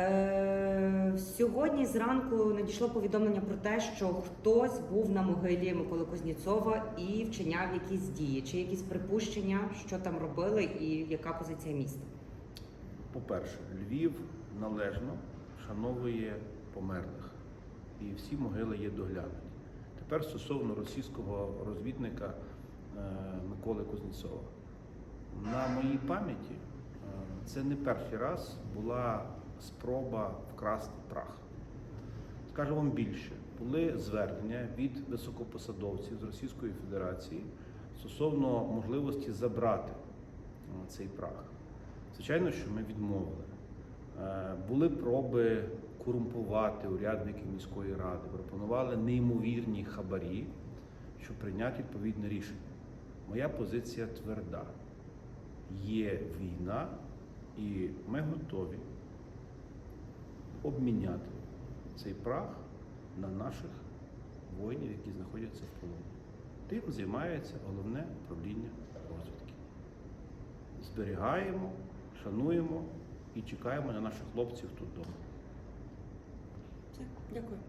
Е, сьогодні зранку надійшло повідомлення про те, що хтось був на могилі Миколи Кузнєцова і вчиняв якісь дії. Чи якісь припущення, що там робили, і яка позиція міста? По-перше, Львів належно вшановує померлих, і всі могили є доглянуті. Тепер стосовно російського розвідника е, Миколи Кузнєцова. На моїй пам'яті е, це не перший раз була спроба вкрасти прах. Скажу вам більше, були звернення від високопосадовців з Російської Федерації стосовно можливості забрати е, цей прах. Звичайно, що ми відмовили. Е, Були проби корумпувати урядників міської ради, пропонували неймовірні хабарі, щоб прийняти відповідне рішення. Моя позиція тверда. Є війна, і ми готові обміняти цей прах на наших воїнів, які знаходяться в полоні. Тим займається головне управління розвідки. Зберігаємо, шануємо і чекаємо на наших хлопців тут вдома. Дякую.